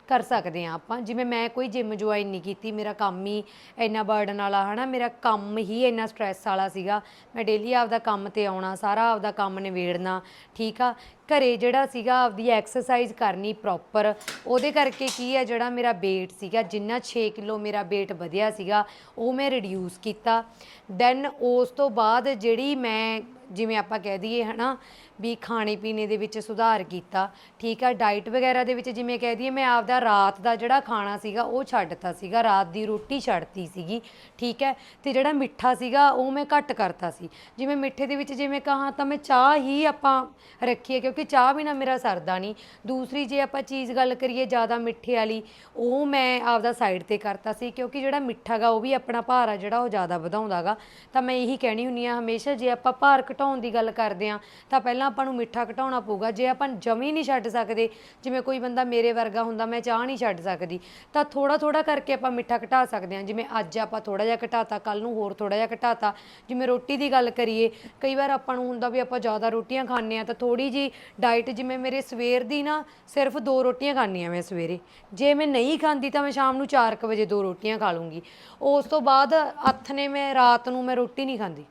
ਕਰ ਸਕਦੇ ਆ ਆਪਾਂ। ਜਿਵੇਂ ਮੈਂ ਕੋਈ ਜਿਮ ਜੁਆਇਨ ਨਹੀਂ ਕੀਤੀ, ਮੇਰਾ ਕੰਮ ਹੀ ਇੰਨਾ ਬਰਡਨ ਵਾਲਾ, ਹਨਾ? ਮੇਰਾ ਕੰਮ ਹੀ ਇੰਨਾ ਸਟ੍ਰੈਸ ਵਾਲਾ ਸੀਗਾ। ਮੈਂ ਡੇਲੀ ਆਪਦਾ ਕੰਮ ਤੇ ਆਉਣਾ, ਸਾਰਾ ਆਪਦਾ ਕੰਮ ਨਿਬੇੜਨਾ, ਠੀਕ ਆ? ਘਰੇ ਜਿਹੜਾ ਸੀਗਾ ਆਪਦੀ ਐਕਸਰਸਾਈਜ਼ ਕਰਨੀ ਪ੍ਰੋਪਰ ਉਹਦੇ ਕਰਕੇ ਕੀ ਹੈ, ਜਿਹੜਾ ਮੇਰਾ weight ਸੀਗਾ, ਜਿੰਨਾ 6 ਕਿਲੋ ਮੇਰਾ weight ਵਧਿਆ ਸੀਗਾ, ਉਹ ਮੈਂ ਰਿਡਿਊਸ ਕੀਤਾ। ਦੈਨ ਉਸ ਤੋਂ ਬਾਅਦ ਜਿਹੜੀ ਮੈਂ, ਜਿਵੇਂ ਆਪਾਂ ਕਹਿ ਦਈਏ, ਹਨਾ? ਵੀ ਖਾਣੇ ਪੀਣੇ ਦੇ ਵਿੱਚ ਸੁਧਾਰ ਕੀਤਾ, ਠੀਕ ਆ? ਡਾਈਟ ਵਗੈਰਾ ਦੇ ਵਿੱਚ ਜਿਵੇਂ ਕਹਿ ਦਈਏ, ਮੈਂ ਆਪਦਾ ਰਾਤ ਦਾ ਜਿਹੜਾ ਖਾਣਾ ਸੀਗਾ, ਉਹ ਛੱਡਤਾ ਸੀਗਾ, ਰਾਤ ਦੀ ਰੋਟੀ ਛੱਡਤੀ ਸੀਗੀ, ਠੀਕ ਹੈ? ਤੇ ਜਿਹੜਾ ਮਿੱਠਾ ਸੀਗਾ, ਉਹ ਮੈਂ ਘੱਟ ਕਰਤਾ ਸੀ। ਜਿਵੇਂ ਮਿੱਠੇ ਦੇ ਵਿੱਚ ਜਿਵੇਂ ਕਹਾਂ ਤਾਂ ਮੈਂ ਚਾਹ ਹੀ ਆਪਾਂ ਰੱਖੀਏ, ਕਿਉਂਕਿ ਚਾਹ ਬਿਨਾ ਮੇਰਾ ਸਰਦਾ ਨਹੀਂ। ਦੂਸਰੀ ਜੇ ਆਪਾਂ ਚੀਜ਼ ਗੱਲ ਕਰੀਏ ਜ਼ਿਆਦਾ ਮਿੱਠੇ ਵਾਲੀ, ਉਹ ਮੈਂ ਆਪਦਾ ਸਾਈਡ ਤੇ ਕਰਤਾ ਸੀ, ਕਿਉਂਕਿ ਜਿਹੜਾ ਮਿੱਠਾ ਗਾ, ਉਹ ਵੀ ਆਪਣਾ ਭਾਰ ਆ ਜਿਹੜਾ, ਉਹ ਜ਼ਿਆਦਾ ਵਧਾਉਂਦਾਗਾ ਤਾਂ ਮੈਂ ਇਹੀ ਕਹਿਣੀ ਹੁੰਨੀ ਆ, ਹਮੇਸ਼ਾ ਜੇ ਆਪਾਂ ਭਾਰ ਘਟਾਉਣ ਦੀ ਗੱਲ ਕਰਦੇ ਆ ਤਾਂ ਪਹਿਲਾਂ ਆਪਾਂ ਨੂੰ ਮਿੱਠਾ ਘਟਾਉਣਾ ਪਊਗਾ। ਜੇ ਆਪਾਂ ਜਮੀ ਨਹੀਂ ਛੱਡ ਸਕਦੇ, ਜਿਵੇਂ ਕੋਈ ਬੰਦਾ ਮੇਰੇ ਵਰਗਾ ਹੁੰਦਾ, ਮੈਂ ਚਾਹ ਨਹੀਂ ਛੱਡ ਸਕਦੀ, ਤਾਂ ਥੋੜਾ ਥੋੜਾ ਕਰਕੇ ਆਪਾਂ ਮਿੱਠਾ ਘਟਾ ਸਕਦੇ ਹਾਂ। ਜਿਵੇਂ ਅੱਜ ਆਪਾਂ ਥੋੜਾ ਜਿਹਾ ਘਟਾਤਾ ਕੱਲ ਨੂੰ ਹੋਰ ਥੋੜਾ ਜਿਹਾ ਘਟਾਤਾ। ਜਿਵੇਂ ਰੋਟੀ ਦੀ ਗੱਲ ਕਰੀਏ, ਕਈ ਵਾਰ ਆਪਾਂ ਨੂੰ ਹੁੰਦਾ ਵੀ ਆਪਾਂ ਜ਼ਿਆਦਾ ਰੋਟੀਆਂ ਖਾਂਦੇ ਆ ਤਾਂ ਥੋੜੀ ਜੀ ਡਾਈਟ ਜਿਵੇਂ ਮੇਰੇ ਸਵੇਰ ਦੀ ਨਾ, ਸਿਰਫ ਦੋ ਰੋਟੀਆਂ ਖਾਣੀਆਂ ਮੈਂ ਸਵੇਰੇ। ਜੇ ਮੈਂ ਨਹੀਂ ਖਾਂਦੀ, ਤਾਂ ਮੈਂ ਸ਼ਾਮ ਨੂੰ 4:00 ਵਜੇ ਦੋ ਰੋਟੀਆਂ ਖਾ ਲੂੰਗੀ। ਉਸ ਤੋਂ ਬਾਅਦ ਹੱਥ ਨੇ ਮੈਂ, ਰਾਤ ਨੂੰ ਮੈਂ ਰੋਟੀ ਨਹੀਂ ਖਾਂਦੀ।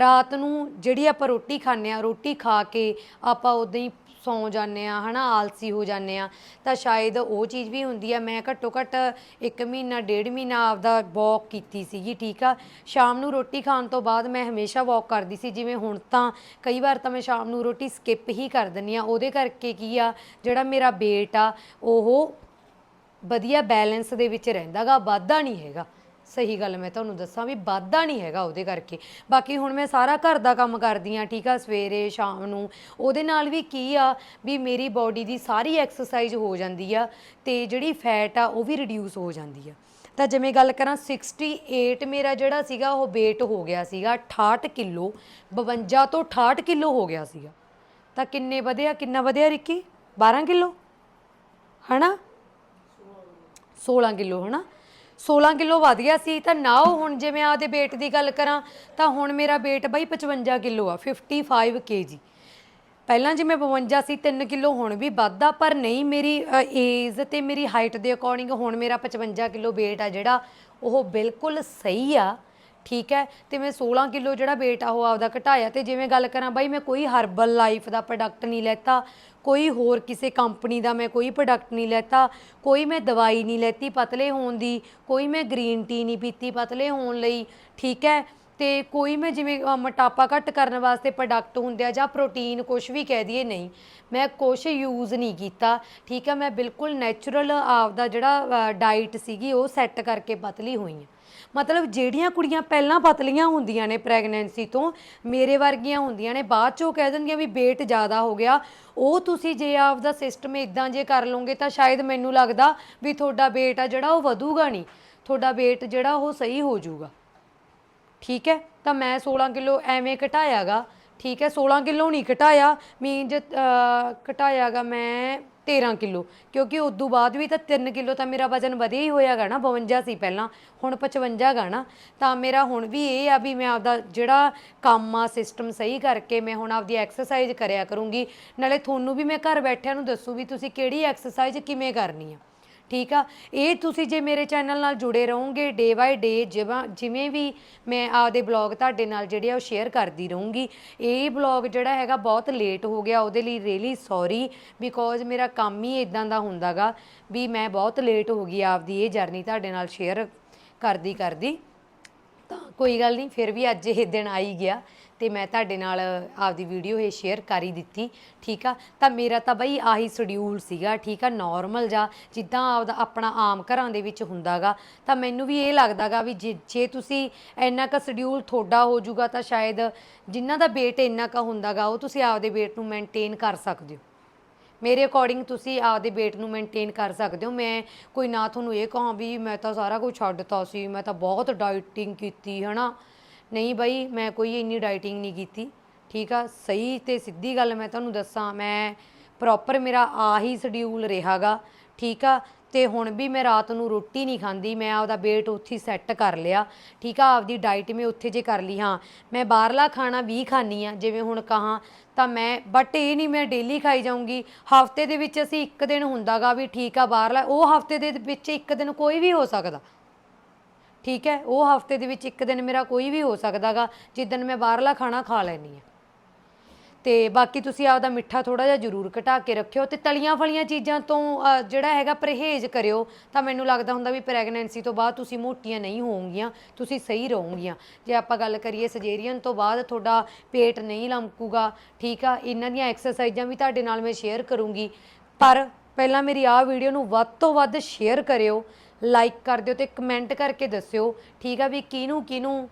ਰਾਤ ਨੂੰ ਜਿਹੜੀ ਆਪਾਂ ਰੋਟੀ ਖਾਂਦੇ ਆ ਰੋਟੀ ਖਾ ਕੇ ਆਪਾਂ ਉਦਾਂ ਹੀ ਸੌਂ ਜਾਂਦੇ ਆ ਹਨਾ, ਆਲਸੀ ਹੋ ਜਾਂਦੇ ਆ ਤਾਂ ਸ਼ਾਇਦ ਉਹ ਚੀਜ਼ ਵੀ ਹੁੰਦੀ ਆ, ਮੈਂ ਘੱਟੋ ਘੱਟ ਇੱਕ ਮਹੀਨਾ, ਡੇਢ ਮਹੀਨਾ ਆਪਦਾ ਵਾਕ ਕੀਤੀ ਸੀਗੀ, ਠੀਕ ਆ। ਸ਼ਾਮ ਨੂੰ ਰੋਟੀ ਖਾਣ ਤੋਂ ਬਾਅਦ ਮੈਂ ਹਮੇਸ਼ਾ ਵਾਕ ਕਰਦੀ ਸੀ, ਜਿਵੇਂ ਹੁਣ ਤਾਂ ਕਈ ਵਾਰ ਤਾਂ ਮੈਂ ਸ਼ਾਮ ਨੂੰ ਰੋਟੀ ਸਕਿਪ ਹੀ ਕਰ ਦਿੰਦੀ ਆ ਉਹਦੇ ਕਰਕੇ ਕੀ ਆ, ਜਿਹੜਾ ਮੇਰਾ weight ਆ, ਉਹ ਵਧੀਆ ਬੈਲੈਂਸ ਦੇ ਵਿੱਚ ਰਹਿੰਦਾਗਾ ਵਾਧਾ ਨਹੀਂ ਹੈਗਾ। ਸਹੀ ਗੱਲ ਮੈਂ ਤੁਹਾਨੂੰ ਦੱਸਾਂ ਵੀ ਵਾਧਾ ਨਹੀਂ ਹੈਗਾ ਉਹਦੇ ਕਰਕੇ। ਬਾਕੀ ਹੁਣ ਮੈਂ ਸਾਰਾ ਘਰ ਦਾ ਕੰਮ ਕਰਦੀ ਆ ਠੀਕ ਆ, ਸਵੇਰੇ, ਸ਼ਾਮ ਨੂੰ। ਉਹਦੇ ਨਾਲ ਵੀ ਕੀ ਆ ਵੀ ਮੇਰੀ ਬਾਡੀ ਦੀ ਸਾਰੀ ਐਕਸਰਸਾਈਜ਼ ਹੋ ਜਾਂਦੀ ਆ ਤੇ ਜਿਹੜੀ ਫੈਟ ਆ ਉਹ ਵੀ ਰਿਡਿਊਸ ਹੋ ਜਾਂਦੀ ਆ। ਤਾਂ ਜਿਵੇਂ ਗੱਲ ਕਰਾਂ 68 ਮੇਰਾ ਜਿਹੜਾ ਸੀਗਾ ਉਹ weight ਹੋ ਗਿਆ ਸੀਗਾ 68 ਕਿਲੋ 52 ਤੋਂ 68 ਕਿਲੋ ਹੋ ਗਿਆ ਸੀਗਾ। ਤਾਂ ਕਿੰਨੇ ਵਧਿਆ, ਕਿੰਨਾ ਵਧਿਆ ਰਿੱਕੀ? 12 ਕਿਲੋ? ਹਨਾ? 16 ਕਿਲੋ, ਹਨਾ? 16 ਕਿਲੋ ਵਧ ਗਿਆ ਸੀ, ਤਾਂ ਨਾ ਉਹ ਹੁਣ ਜੇ ਮੈਂ ਆਪਦੇ weight ਦੀ ਗੱਲ ਕਰਾਂ, ਤਾਂ ਹੁਣ ਮੇਰਾ weight ਬਾਈ 55 ਕਿਲੋ ਆ 55 kg ਪਹਿਲਾਂ ਜਿਵੇਂ 52 ਸੀ 3 ਕਿਲੋ, ਹੁਣ ਵੀ ਵੱਧਦਾ ਪਰ ਨਹੀਂ, ਮੇਰੀ ਏਜ ਤੇ ਮੇਰੀ ਹਾਈਟ ਦੇ ਅਕੋਰਡਿੰਗ ਹੁਣ ਮੇਰਾ 55 ਕਿਲੋ weight ਆ ਜਿਹੜਾ, ਉਹ ਬਿਲਕੁਲ ਸਹੀ ਆ, ਠੀਕ ਹੈ? ਤੇ ਮੈਂ 16 ਕਿਲੋ ਜਿਹੜਾ weight ਆ, ਉਹ ਆਪਦਾ ਘਟਾਇਆ। ਤੇ ਜਿਵੇਂ ਗੱਲ ਕਰਾਂ, ਬਾਈ, ਮੈਂ ਕੋਈ ਹਰਬਲ ਲਾਈਫ ਦਾ ਪ੍ਰੋਡਕਟ ਨਹੀਂ ਲੈਤਾ ਕੋਈ ਹੋਰ ਕਿਸੇ ਕੰਪਨੀ ਦਾ ਮੈਂ ਕੋਈ ਪ੍ਰੋਡਕਟ ਨਹੀਂ ਲੈਤਾ ਕੋਈ ਮੈਂ ਦਵਾਈ ਨਹੀਂ ਲੈਤੀ ਪਤਲੇ ਹੋਣ ਦੀ ਕੋਈ ਮੈਂ ਗ੍ਰੀਨ ਟੀ ਨਹੀਂ ਪੀਤੀ ਪਤਲੇ ਹੋਣ ਲਈ ਠੀਕ ਹੈ? ਤੇ ਕੋਈ ਮੈਂ ਜਿਵੇਂ ਅ, ਮੋਟਾਪਾ ਘੱਟ ਕਰਨ ਵਾਸਤੇ ਪ੍ਰੋਡਕਟ ਹੁੰਦੇ ਆ ਜਾਂ ਪ੍ਰੋਟੀਨ ਕੁਝ ਵੀ ਕਹਿ ਦਈਏ ਨਹੀਂ ਮੈਂ ਕੁਝ ਯੂਜ਼ ਨਹੀਂ ਕੀਤਾ ਠੀਕ ਹੈ? ਮੈਂ ਬਿਲਕੁਲ ਨੈਚੁਰਲ ਆਪਦਾ ਜਿਹੜਾ ਡਾਈਟ ਸੀਗੀ ਉਹ ਸੈੱਟ ਕਰਕੇ ਪਤਲੀ ਹੋਈ ਹਾਂ। ਮਤਲਬ ਜਿਹੜੀਆਂ ਕੁੜੀਆਂ ਪਹਿਲਾਂ ਪਤਲੀਆਂ ਹੁੰਦੀਆਂ ਨੇ ਪ੍ਰੈਗਨੈਂਸੀ ਤੋਂ, ਮੇਰੇ ਵਰਗੀਆਂ ਹੁੰਦੀਆਂ ਨੇ, ਬਾਅਦ ਚੋਂ ਕਹਿ ਦਿੰਦੀਆਂ ਵੀ weight ਜ਼ਿਆਦਾ ਹੋ ਗਿਆ। ਉਹ ਤੁਸੀਂ ਜੇ ਆਪਦਾ ਸਿਸਟਮ ਇਦਾਂ ਜੇ ਕਰ ਲਓਗੇ ਤਾਂ ਸ਼ਾਇਦ ਮੈਨੂੰ ਲੱਗਦਾ ਵੀ ਤੁਹਾਡਾ weight ਆ ਜਿਹੜਾ ਉਹ ਵਧੂਗਾ ਨਹੀਂ। ਤੁਹਾਡਾ weight ਜਿਹੜਾ ਉਹ ਸਹੀ ਹੋ ਜਾਊਗਾ। ਠੀਕ ਹੈ? ਤਾਂ ਮੈਂ 16 ਕਿਲੋ ਐਵੇਂ ਘਟਾਇਆਗਾ। ਠੀਕ ਹੈ? 16 ਕਿਲੋ ਨਹੀਂ ਘਟਾਇਆ। ਮੀਨਜ ਘਟਾਇਆਗਾ ਮੈਂ 13 ਕਿਲੋ। ਕਿਉਂਕਿ ਉਸ ਤੋਂ ਬਾਅਦ ਵੀ ਤਾਂ 3 ਕਿਲੋ ਤਾਂ ਮੇਰਾ ਵਜ਼ਨ ਵਧਿਆ ਹੀ ਹੋਇਆਗਾ ਨਾ 52 ਸੀ ਪਹਿਲਾਂ, ਹੁਣ 55 ਗਾ ਨਾ। ਤਾਂ ਮੇਰਾ ਹੁਣ ਵੀ ਇਹ ਆ ਵੀ ਮੈਂ ਆਪਦਾ ਜਿਹੜਾ ਕੰਮ ਆ ਸਿਸਟਮ ਸਹੀ ਕਰਕੇ ਮੈਂ ਹੁਣ ਆਪਦੀ ਐਕਸਰਸਾਈਜ਼ ਕਰਿਆ ਕਰੂੰਗੀ। ਨਾਲੇ ਤੁਹਾਨੂੰ ਵੀ ਮੈਂ ਘਰ ਬੈਠਿਆਂ ਨੂੰ ਦੱਸੂ ਵੀ ਤੁਸੀਂ ਕਿਹੜੀ ਐਕਸਰਸਾਈਜ਼ ਕਿਵੇਂ ਕਰਨੀ ਆ। ਠੀਕ ਆ? ਇਹ ਤੁਸੀਂ ਜੇ ਮੇਰੇ ਚੈਨਲ ਨਾਲ ਜੁੜੇ ਰਹੋਗੇ ਡੇ ਬਾਏ ਡੇ ਜਿਵੇਂ ਜਿਵੇਂ ਵੀ ਮੈਂ ਆਪਦੇ ਬਲੌਗ ਤੁਹਾਡੇ ਨਾਲ ਜਿਹੜੇ ਆ ਉਹ ਸ਼ੇਅਰ ਕਰਦੀ ਰਹੂੰਗੀ। ਇਹ ਬਲੌਗ ਜਿਹੜਾ ਹੈਗਾ ਬਹੁਤ ਲੇਟ ਹੋ ਗਿਆ, ਉਹਦੇ ਲਈ ਰੀਲੀ ਸੌਰੀ ਬਿਕੋਜ਼ ਮੇਰਾ ਕੰਮ ਹੀ ਇਦਾਂ ਦਾ ਹੁੰਦਾਗਾ ਵੀ ਮੈਂ ਬਹੁਤ ਲੇਟ ਹੋ ਗਈ ਆਪਦੀ ਇਹ ਜਰਨੀ ਤੁਹਾਡੇ ਨਾਲ ਸ਼ੇਅਰ ਕਰਦੀ ਕਰਦੀ ਕੋਈ ਗੱਲ ਨਹੀਂ, ਫਿਰ ਵੀ ਅੱਜ ਇਹ ਦਿਨ ਆਈ ਗਿਆ ਤੇ ਮੈਂ ਤੁਹਾਡੇ ਨਾਲ ਆਪਦੀ ਵੀਡੀਓ ਇਹ ਸ਼ੇਅਰ ਕਰ ਹੀ ਦਿੱਤੀ, ਠੀਕ ਆ? ਤਾਂ ਮੇਰਾ ਤਾਂ ਬਈ ਆਹੀ ਸ਼ਡਿਊਲ ਸੀਗਾ, ਠੀਕ ਆ? ਨਾਰਮਲ ਜਾਂ, ਜਿੱਦਾਂ ਆਪਦਾ ਆਪਣਾ ਆਮ ਘਰਾਂ ਦੇ ਵਿੱਚ ਹੁੰਦਾਗਾ। ਤਾਂ ਮੈਨੂੰ ਵੀ ਇਹ ਲੱਗਦਾਗਾ ਵੀ ਜੇ ਜੇ ਤੁਸੀਂ ਇੰਨਾ ਕ ਸ਼ਡਿਊਲ ਤੁਹਾਡਾ ਹੋ ਜਾਊਗਾ ਤਾਂ ਸ਼ਾਇਦ ਜਿਨ੍ਹਾਂ ਦਾ weight ਇੰਨਾ ਕ ਹੁੰਦਾਗਾ, ਉਹ ਤੁਸੀਂ ਆਪਦੇ weight ਨੂੰ ਮੇਨਟੇਨ ਕਰ ਸਕਦੇ ਹੋ। ਮੇਰੇ ਅਕੋਰਡਿੰਗ ਤੁਸੀਂ ਆਪਦੇ weight ਨੂੰ ਮੇਨਟੇਨ ਕਰ ਸਕਦੇ ਹੋ। ਮੈਂ ਕੋਈ ਨਾ ਤੁਹਾਨੂੰ ਇਹ ਕਹਾਂ ਵੀ ਮੈਂ ਤਾਂ ਸਾਰਾ ਕੁਝ ਛੱਡਤਾ ਸੀ, ਮੈਂ ਤਾਂ ਬਹੁਤ ਡਾਈਟਿੰਗ ਕੀਤੀ, ਹਨਾ? ਨਹੀਂ ਬਾਈ, ਮੈਂ ਕੋਈ ਇੰਨੀ ਡਾਈਟਿੰਗ ਨਹੀਂ ਕੀਤੀ, ਠੀਕ ਆ? ਸਹੀ ਤੇ ਸਿੱਧੀ ਗੱਲ ਮੈਂ ਤੁਹਾਨੂੰ ਦੱਸਾਂ, ਮੈਂ ਪ੍ਰੋਪਰ ਮੇਰਾ ਆਹੀ ਸ਼ਡਿਊਲ ਰਿਹਾਗਾ ਠੀਕ ਆ? ਤੇ ਹੁਣ ਵੀ ਮੈਂ ਰਾਤ ਨੂੰ ਰੋਟੀ ਨਹੀਂ ਖਾਂਦੀ, ਮੈਂ ਆਪਦਾ weight ਉੱਥੇ ਸੈੱਟ ਕਰ ਲਿਆ। ਠੀਕ ਆ, ਆਪਦੀ ਡਾਈਟ ਮੈਂ ਉੱਥੇ ਜੇ ਕਰ ਲਈ, ਹਾਂ। ਮੈਂ ਬਾਹਰਲਾ ਖਾਣਾ ਵੀ ਖਾਣੀ ਆ, ਜਿਵੇਂ ਹੁਣ ਕਹਾਂ ਤਾਂ ਮੈਂ ਬਟ ਇਹ ਨਹੀਂ ਮੈਂ ਡੇਲੀ ਖਾਈ ਜਾਊਂਗੀ। ਹਫ਼ਤੇ ਦੇ ਵਿੱਚ ਅਸੀਂ ਇੱਕ ਦਿਨ ਹੁੰਦਾਗਾ ਵੀ ਠੀਕ ਆ ਬਾਹਰਲਾ, ਉਹ ਹਫ਼ਤੇ ਦੇ ਵਿੱਚ ਇੱਕ ਦਿਨ ਕੋਈ ਵੀ ਹੋ ਸਕਦਾ। ਠੀਕ ਹੈ, ਉਹ ਹਫ਼ਤੇ ਦੇ ਵਿੱਚ ਇੱਕ ਦਿਨ ਮੇਰਾ ਕੋਈ ਵੀ ਹੋ ਸਕਦਾਗਾ ਜਿੱਦਨ ਮੈਂ ਬਾਹਰਲਾ ਖਾਣਾ ਖਾ ਲੈਣੀ ਆ। ਤੇ ਬਾਕੀ ਤੁਸੀਂ ਆਪਦਾ ਮਿੱਠਾ ਥੋੜਾ ਜਿਹਾ ਜ਼ਰੂਰ ਘਟਾ ਕੇ ਰੱਖਿਓ ਤੇ ਤਲੀਆਂ ਫਲੀਆਂ ਚੀਜ਼ਾਂ ਤੋਂ ਅ, ਜਿਹੜਾ ਹੈਗਾ ਪਰਹੇਜ਼ ਕਰਿਓ ਤਾਂ ਮੈਨੂੰ ਲੱਗਦਾ ਹੁੰਦਾ ਵੀ ਪ੍ਰੈਗਨੈਂਸੀ ਤੋਂ ਬਾਅਦ ਤੁਸੀਂ ਮੋਟੀਆਂ ਨਹੀਂ ਹੋਵੋਗੀਆਂ ਤੁਸੀਂ ਸਹੀ ਰਹੋਗੀਆਂ। ਜੇ ਆਪਾਂ ਗੱਲ ਕਰੀਏ ਸਜੇਰੀਅਨ ਤੋਂ ਬਾਅਦ ਤੁਹਾਡਾ ਪੇਟ ਨਹੀਂ ਲਮਕੂਗਾ ਠੀਕ ਆ ਇਹਨਾਂ ਦੀਆਂ ਐਕਸਰਸਾਈਜ਼ਾਂ ਵੀ ਤੁਹਾਡੇ ਨਾਲ ਮੈਂ ਸ਼ੇਅਰ ਕਰੂੰਗੀ। ਪਰ ਪਹਿਲਾਂ ਮੇਰੀ ਆਹ ਵੀਡੀਓ ਨੂੰ ਵੱਧ ਤੋਂ ਵੱਧ ਸ਼ੇਅਰ ਕਰਿਓ ਲਾਈਕ ਕਰ ਦਿਓ ਤੇ ਕਮੈਂਟ ਕਰਕੇ ਦੱਸਿਓ ਠੀਕ ਆ ਵੀ ਕਿਹਨੂੰ ਕਿਹਨੂੰ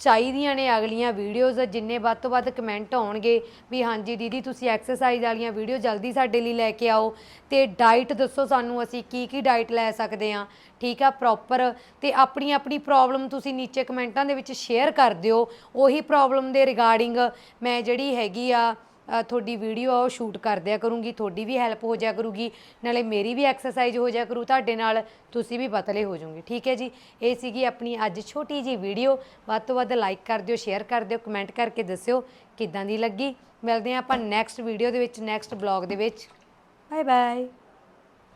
ਚਾਹੀਦੀਆਂ ਨੇ ਅਗਲੀਆਂ ਵੀਡੀਓਜ਼ ਜਿੰਨੇ ਵੱਧ ਤੋਂ ਵੱਧ ਕਮੈਂਟ ਆਉਣਗੇ ਵੀ ਹਾਂਜੀ ਦੀਦੀ, ਤੁਸੀਂ ਐਕਸਰਸਾਈਜ਼ ਵਾਲੀਆਂ ਵੀਡੀਓ ਜਲਦੀ ਸਾਡੇ ਲਈ ਲੈ ਕੇ ਆਓ ਤੇ ਡਾਈਟ ਦੱਸੋ ਸਾਨੂੰ ਅਸੀਂ ਕੀ ਕੀ ਡਾਈਟ ਲੈ ਸਕਦੇ ਹਾਂ, ਠੀਕ ਆ ਪ੍ਰੋਪਰ ਤੇ ਆਪਣੀ ਆਪਣੀ ਪ੍ਰੋਬਲਮ ਤੁਸੀਂ ਨੀਚੇ ਕਮੈਂਟਾਂ ਦੇ ਵਿੱਚ ਸ਼ੇਅਰ ਕਰ ਦਿਓ, ਉਹੀ ਪ੍ਰੋਬਲਮ ਦੇ ਰਿਗਾਰਡਿੰਗ ਮੈਂ ਜਿਹੜੀ ਹੈਗੀ ਆ ਤੁਹਾਡੀ ਵੀਡੀਓ ਆ, ਉਹ ਸ਼ੂਟ ਕਰ ਦਿਆ ਕਰੂੰਗੀ, ਤੁਹਾਡੀ ਵੀ ਹੈਲਪ ਹੋ ਜਾਇਆ ਕਰੂਗੀ, ਨਾਲੇ ਮੇਰੀ ਵੀ ਐਕਸਰਸਾਈਜ਼ ਹੋ ਜਾ ਕਰੂ, ਤੁਹਾਡੇ ਨਾਲ ਤੁਸੀਂ ਵੀ ਪਤਲੇ ਹੋ ਜਾਓਗੇ, ਠੀਕ ਹੈ ਜੀ? ਇਹ ਸੀਗੀ ਆਪਣੀ ਅੱਜ ਛੋਟੀ ਜੀ ਵੀਡੀਓ ਵੱਧ ਤੋਂ ਵੱਧ ਲਾਈਕ ਕਰ ਦਿਓ ਸ਼ੇਅਰ ਕਰ ਦਿਓ ਕਮੈਂਟ ਕਰਕੇ ਦੱਸਿਓ ਕਿੱਦਾਂ ਦੀ ਲੱਗੀ। ਮਿਲਦੇ ਹਾਂ ਆਪਾਂ ਨੈਕਸਟ ਵੀਡੀਓ ਦੇ ਵਿੱਚ ਨੈਕਸਟ ਬਲੌਗ ਦੇ ਵਿੱਚ। Bye bye